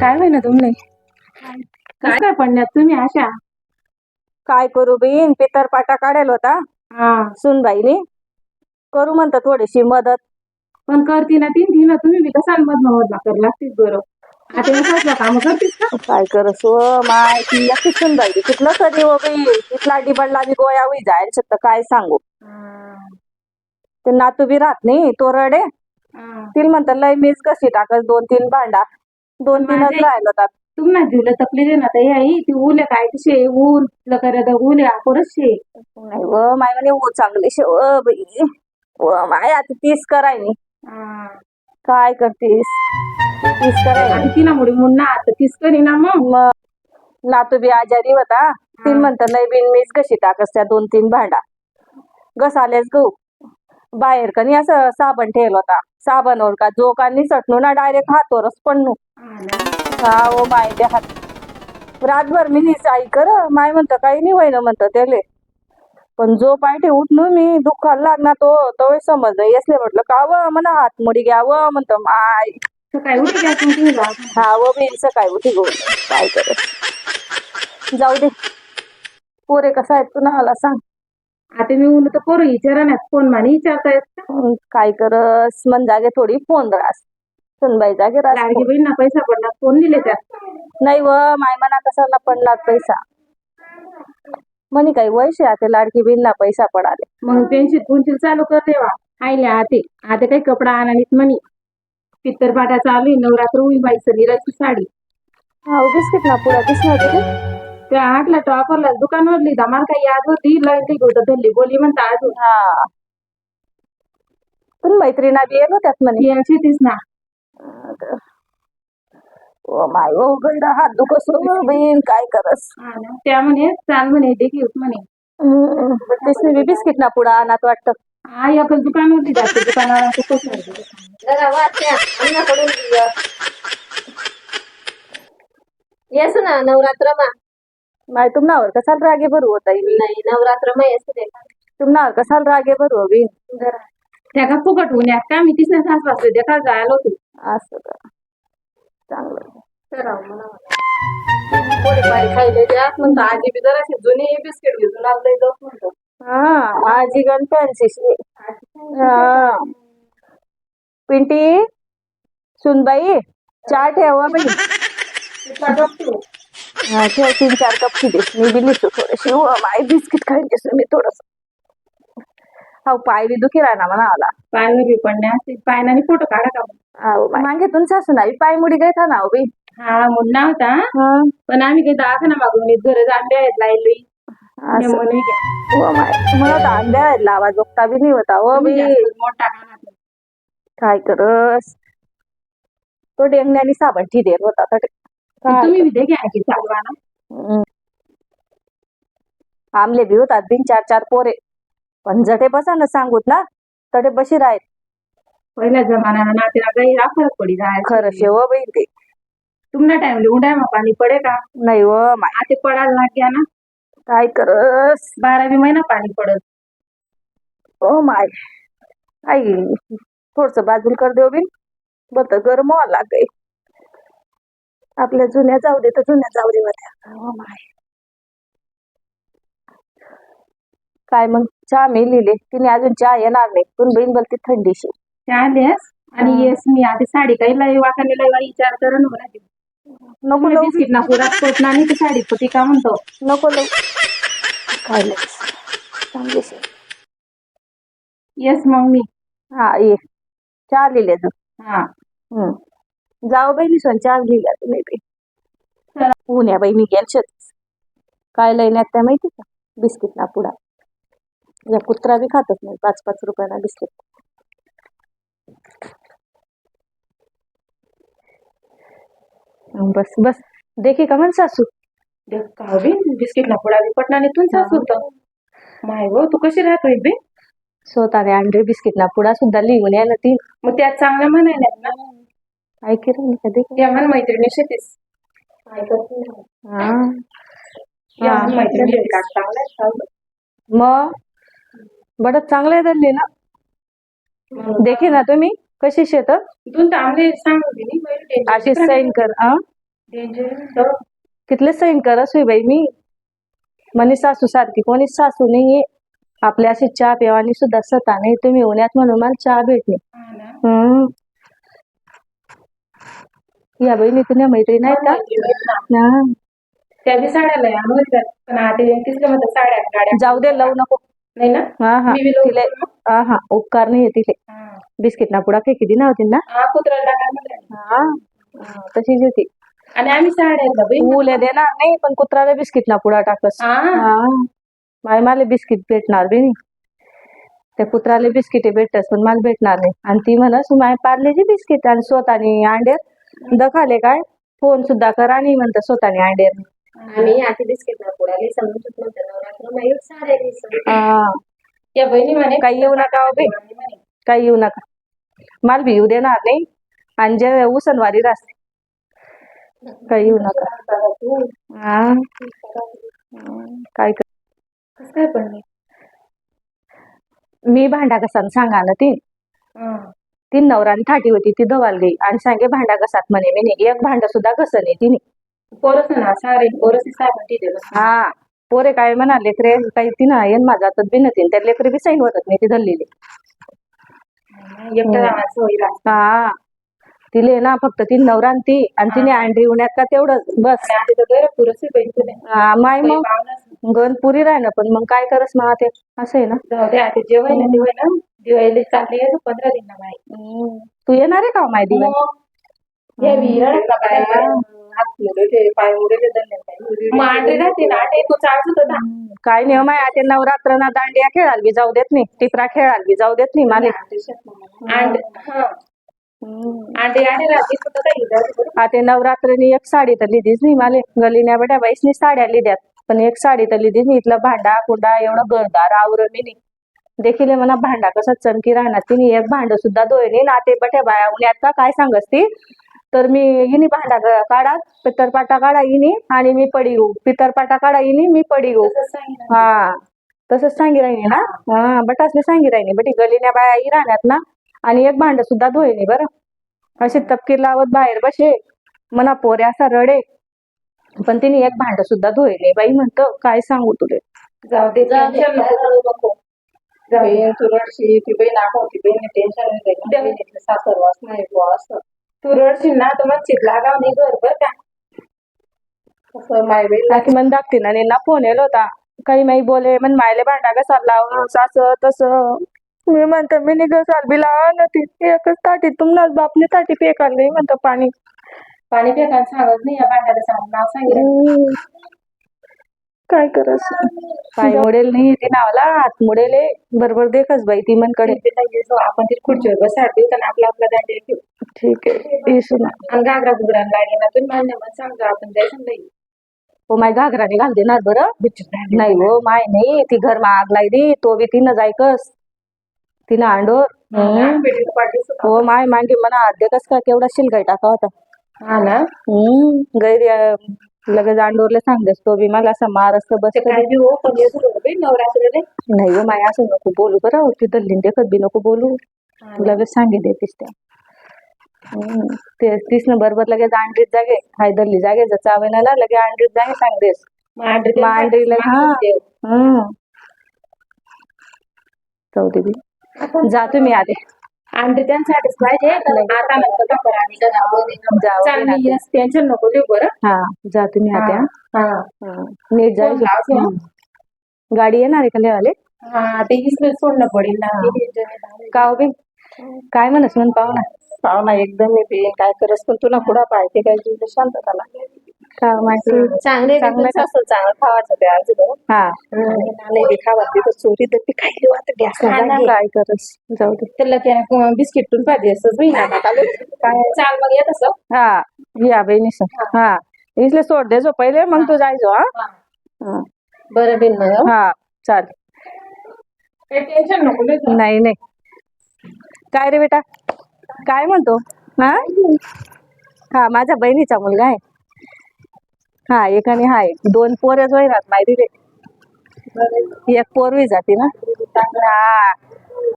काय होईना तुमले कसं काय पडण्यात? तुम्ही अशा? काय करू बीन? पितरपाटा काढेल होता. हा. सुनबाईनी. करू म्हणतं थोडीशी मदत. पण करती ना ती ती ना तुम्ही बी कसा मधनं मधला कर लागतीच बरं. आता या सासला काम करतीस का? काय करस व माय ती एकटी सुनबाई कुठलं कधी हो बाई. तिथला डिबडला बी गोया होई जाईल शकतं. काय सांगू? ते नातू बी राहत नाही तो रडे. तिला म्हणतं लय मीच कशी टाकस दोन तीन भांडा. दोन माझे- राहिलं होतात तुम्हाला झुलं तपली दे ना तर आई ती उले काय कशी ऊन करत उले आकोरच शे. नाही व माय म्हणे ओ चांगली शे व बाई. व माय आता तीस करायनी काय करतीस? तीस करायनी आणि तिला मुडी मुन्ना आता तीस करी ना मग. मग नातू बी आजारी होता. ती म्हणतं नाही बिन मीच कशी टाकस त्या दोन तीन भांडा. गस आलेच गहू बाहेर कनी असं साबण ठेवलं होता. साबणवर का जो का निसटलो ना डायरेक्ट हातवरच पडणू हा ओ माय त्या हात रातभर मी निस आई कर माय म्हणतं काही नाही होईना म्हणतं त्याले. पण जो पायटे उठलो मी दुःखाला लागणार तो तो समजलं. येसले म्हटलं का व म्हणा हात मुडी घ्यावं म्हणतं माय. सकाळी उठी घ्या तुम्ही हा व बी सकाळी उठी गो. काय करत? जाऊ दे. पोरे कसा आहेत तू मला सांग. आता मी ऊन तर पोरं विचारा ना फोन. माने विचारता येत का? हं, काय करस मन जागे थोडी फोन रास. सुनबाई जागे रास. लाडकी पैसा पडला फोन दिले त्यात नाही व माय मना कसा पडणार पैसा. म्हणे काही वैसे आता लाडकी बिनना पैसा पडाले. मग पेन्सिल पुन्सिल चालू कर देवा आईले आते आता काही कपडा आणालीत म्हणे. पित्तर पाटा चालू आहे नवरात्र होईल बाई सनीराची साडी. हा बिस्किट ना पुढा दिसणार त्या आटला टॉपरला दुकानवरली धमाल काही याद होती? लाईन होतं धरली बोली म्हणता अजून. हा. पण मैत्रिणा बी येलो त्यात म्हणे. ती अशी तीच ना. ओ माय ओ गंडा हात दुखस बहीण काय करस? हा ना. त्या म्हणे चाल म्हणे देखील म्हणे. हं, तिसने बी बिस्किट ना पुढा आणत वाटतं. आई आपण दुकानवरली जाते दुकानावर असं आहे? जरा अन्नाकडून येस ना नवरात्र मा. माय तुम्हाला कसाल रागे भरू होता मी नाही नवरात्र मा येस ते तुम्हाला कसाल रागे भरू बी? त्या का फुकट होण्या का? मी तिसऱ्या सास वाजले देखा जायला होतो. असं का? चांगलं. थोडी पाणी खायले द्यात म्हणतो आजी बी जराशी जुनी बिस्किट घेऊन आणलंय जाऊ म्हणतो. हा आजी हा. पिंटी सुनबाई चहा ठेवा बाई. ठेव तीन चार कप दे मी बी लिहितो थोडेसे हो माय बिस्किट खाईन घेतो मी थोडस. हो पाय बी दुखी राहणार म्हणा मला पायवर बी पडण्या पायनाने फोटो काढा का मग? अहो मागेतून सासू नाही पाय मुडी काय था ना हो बाई हा मुन्ना होता. हा. पण आम्ही काही दवाखाना मागून गरज आंबे आहेत लायलोय असं. म्हणून घ्या. हो माय. मला तर आंब्या आहेत लावा जोगता बी नाही होता हो बाई जास्त मोठा नाही. काय करस? तो डेंगण्याने साबण ठी देत होता तर तुम्ही बी घ्या की चालवा ना हम्म. आमले बी होतात बिन चार चार पोरे. पण जटे बसा ना सांगूत ना तटे बशी राहत पहिल्या जमान्याला नातेला काही फरक पडी जाय खरं शेव बाई ते. तुम्हाला टाइमले उड्या मग पाणी पडे का? नाही व माय. आता पडायला लाग्या ना? काय करस? बारावी महिना पाणी पडत. Oh my. आई थोडस बाजूल कर देऊ बिन. बत गरम व्हावं लागे आपल्या जुन्या जाऊ दे तर जुन्या जाऊ दे होत्या माय. काय मग? चहा मी लिहिले. तिने अजून चहा येणार नाही. पण बहीण बोलते थंडीशी. त्या आल्यास? आणि येस मी आधी साडी काही लाई वाकाने लाई विचार कर ना नको लवू बिस्किट ना पुरा पोट ना ती साडी पोती का म्हणतो? नको लवू काय लय? येस मग मी. हा ये. चहा लिहिले तू हा. हम्म. जाऊ बाई मी सोन चहा लिहिला तुम्ही बी. पुण्या बाई मी गेलशेच काय लयण्यात त्या माहिती का? बिस्किट ना पुडा. या कुत्रा बी खातच नाही. पाच पाच रुपयाला बिस्किट. बस बस. देखी का म्हण सासू? देख का बी बिस्किट ना पुडा बी पटना तून सास होत माय गो तू कशी राहतोय बे? स्वतःने अंडे बिस्किट ना पुडा सुद्धा लिहून या ना ती. मग त्यात चांगलं म्हणायला ना ऐकी राहिली का देखी त्या म्हण मैत्रिणी शेतीस. हा. या म्हण मैत्रिणी का चांगलं आहे, चांगलं. मग? बरं चांगलं आहे धरली ना? देखी ना तुम्ही कशी शेत सांग होती नी, अशी. सैन कर हा. कितले सैन करस होई बाई मी? म्हणे सासू सारखी कोणीच सासू नाहीये. आपल्या अशी चहा पिवानी सुद्धा स्वतः नाही. तुम्ही उन्हात म्हणून मला चहा भेटली. हम्म. या बहिणी तुझ्या मैत्रीण आहेत का हा. त्या बी साड्या पण आता गाड्या. जाऊ दे लावू नको. नाही ना? हा हा. मी बी लावू तिले का? हा हा. उपकार नाही तिले. हा. बिस्किट ना पुडा फेकी दिना होती ना? हा कुत्र्याला टाकायला हा, तशीच होती. आणि आम्ही साड्या आहेत बाई उले देणार नाही पण कुत्राला बिस्किट ना पुडा टाकस. हा. हा. माय मला बिस्किट भेटणार बी नाही त्या कुत्राले बिस्किट भेटतस पण मला भेटणार नाही. आणि ती म्हणस माय पार्लेची बिस्किट आणि स्वतःनी अंड्यात दखाले काय? फोन सुद्धा करा आणि म्हणतं स्वतःने अंड्यात आम्ही आधी बिस्किट ना पुढाली समजून म्हणतो नवरात्र मयूर साड्या दिसत त्या बहिणी म्हणे काही येऊ नका हो बे. म्हणे, काही येऊ नका. मला येऊ देणार नाही. आणि जे उसनवारी राहते. काही येऊ नका. हा. काय काय पण मी भांडा कसा सांगा ना ती हा. ती नवरानी थाटी होती ती धवाल गई आणि सांगे भांडा कसात म्हणे मी नाही. एक भांडा सुद्धा नाही. तिने हा पोरे काय म्हणा लेकरे काही ती ना येन माझा हातात बी नतीन त्या लेकरे बी सैन होतात नाही ती धरलेली. हा तिले ना फक्त ती नवरान ती आणि तिने अंडी उन्यात का तेवढंच बस. तर हा, माय मग? पाहुणाच. गण पुरी राह ना पण मग काय करस मग ते असं आहे ना? जाऊ दे आता जेवाय ना दिवाय ना दिवाळीला चालले यायचं पंधरा दिन बाई. तू येणार आहे का हो माहिती हे. काय हात मुडे पाय मुडे मांडे राहते ना आटे तू चालत होता. काय नाही हो माय आता नवरात्र ना दांडिया खेळाल बी जाऊ देत नाही. टिपरा खेळाल बी जाऊ देत नाही मला हा. आता नवरात्रीनी एक साडी तर लिधीच नाही माले गलीन्या बेट्या बाईसनी साड्या लिध्यात. पण एक साडी तर लिधीच नाही. इथलं भांडा कुंडा एवढं गळदार आवरण नाही. देखील म्हणा भांडा कसा चमकी राहणार? तिने एक भांड सुद्धा धुयनी नाते बट्या बाया उन्यात का काय सांगस ती? तर मी हिनी भांडा काढा पितरपाटा काढा हिनी आणि मी पडी गो पितरपाटा काढा हिनी मी पडी गो हा तसंच सांगी राहिनी ना हा बटाच मी सांगी राहिनी बटी गलीन्या बाया ही राहण्यात ना. आणि एक भांड सुद्धा धुयनी बरं. अशी तपकीर लावत बाहेर बसे. मना पोरे असा रडे. पण तिने एक भांड सुद्धा धुयले बाई म्हणतो. काय सांगू तुले? जाऊ दे टेन्शन नको जाऊ दे. तू ती बहीण बहीण टेन्शन नाही सासर वास नाही बुवा असं. तू रडशील ना तर मग चित लागाव नाही घर बर का? कसं माय बहीण. बाकी मन दाखते ना ना फोन येलो होता. काही माई बोले मन मायले भांडा कसा लाव असं तसं. मी म्हणतो मी निघसाल बी लावा ना ती एकच ताटी तुमनाच बापने ताटी पेकाल नाही म्हणतो पाणी. पाणी फेकायला सांगत नाही या भांड्याला सांग नाव सांगितलं. काय करस पाय मोडेल नाही ते नावाला हात मोडेले बरोबर देखच बाई ती मनकडे आपण ती खुर्चीवर बसा देऊ तर आपला आपला दांडे घेऊ ठीक आहे येसू ना. आणि घागरा गुगरा लागले ना तुम्ही मान्य मग सांगा आपण जायचं नाही हो माय घागराने घाल देणार बरं. नाही हो माय नाही. ती घर आग लागली तो बी तिनं जायकस तिनं हम्म. हो माय मांडी मना अध्यकच का केवढा शिलगाई टाका होता. हा ना. हम्म गैर अं, लगेच अंडोरला सांगतेस तो बी मला असं मार असं बस ते हो पण येत नवरात्रीला नाही हो माय असं नको बोलू बरं ती दल्लीन देखत बी नको बोलू. लगेच सांगे देतीस त्या. हम्म. ते तीस न बरोबर लगेच अंडीत जागे. हाय दल्ली जागे जर चावेना ना लगे अंडीत जागे सांगतेस. मांडरी मांडरीला हा. हम्म. जाऊ दे बी. जा तुम्ही पाहिजे आता का आणि करा. जाऊ दे ना चांगली टेन्शन नको देऊ बरं. हा जा तुम्ही हा हा. नीट फोन. गाडी येणार आहे का लेवाले? हा ते इसमें सोडणं पडेल ना. का हो बी काय म्हणस म्हण पाहू ना. पाहुणा एकदम मी काय करस पण तुला पुढं पाहिजे काय? शांतता लागली. का माहिती चांगले चांगलं? असं चांगलं खावायचं ते आज हा. नाही चोरी तर ती वाटत गॅस काय करस जाऊ दे. त्याला त्याने बिस्किट टून पाहिजे असं बी ना काय? चाल मग येत असं हा या बहिणी सर हा. इसले सोड दे जो पहिले मग तू जायचो हा? हा. बरं बिन मग हा. चाल. काही टेन्शन नको देऊ नाही नाही. काय रे बेटा? काय म्हणतो? हा? हा माझ्या बहिणीचा मुलगा आहे. हा एक आणि हा एक. दोन पोरच वैरात माहिती रे एक पोरवी जाते ना? हा.